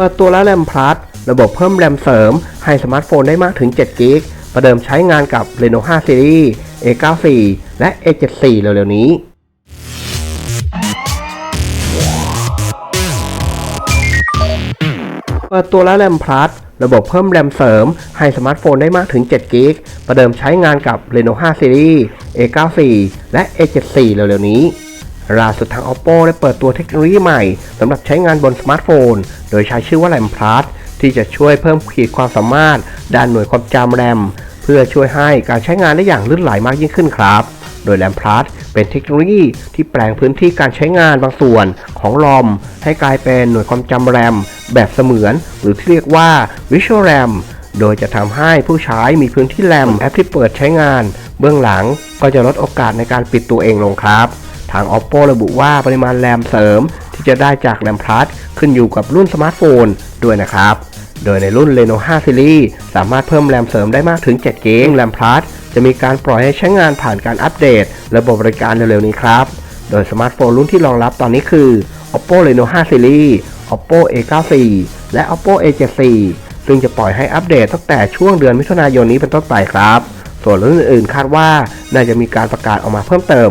เปิดตัวแล้วแรมพลัสระบบเพิ่มแรมเสริม ให้สมาร์ทโฟนได้มากถึง7กิกประเดิมใช้งานกับ Reno 5 Series A94 และ A74 เร็วๆนี้เปิดตัวแล้วแรมพลัสระบบเพิ่มแรมเสริม ให้สมาร์ทโฟนได้มากถึง7กิกประเดิมใช้งานกับ Reno 5 Series A94 และ A74 เร็วๆนี้ ล่าสุดทาง Oppo ได้เปิดตัวเทคโนโลยีใหม่สำหรับใช้งานบนสมาร์ทโฟน โดยใช้ชื่อว่า RAM Plus ที่จะช่วยเพิ่มขีดความสามารถ ด้านหน่วยความจำแรมเพื่อช่วยให้การใช้งานได้อย่างลื่นไหลมากยิ่งขึ้นครับ โดย RAM Plus เป็นเทคโนโลยีที่แปลงพื้นที่การใช้งานบางส่วนของลอม ให้กลายเป็นหน่วยความจำแรมแบบเสมือน หรือที่เรียกว่า Visual RAM โดยจะทำให้ผู้ใช้มีพื้นที่แรมแอปที่เปิดใช้งาน เบื้องหลังก็จะลดโอกาสในการปิดตัวเองลงครับ ทาง Oppo ระบุว่าปริมาณแรมเสริมที่จะได้จากแรมพลัสขึ้นอยู่กับรุ่นสมาร์ทโฟนด้วยนะครับ โดยในรุ่น Reno 5 Series สามารถเพิ่มแรมเสริมได้มากถึง7เกมแรมพลัสจะมีการปล่อยให้ใช้งานผ่านการอัปเดต ระบบบริการเร็วๆนี้ครับ โดยสมาร์ทโฟนรุ่นที่รองรับตอนนี้คือ Oppo Reno 5 Series Oppo A94 และ Oppo A74 ซึ่งจะปล่อยให้อัปเดตตั้งแต่ช่วงเดือนมิถุนายนนี้เป็นต้นไปครับ ส่วนรุ่นอื่นๆคาดว่าน่าจะมีการประกาศออกมาเพิ่มเติม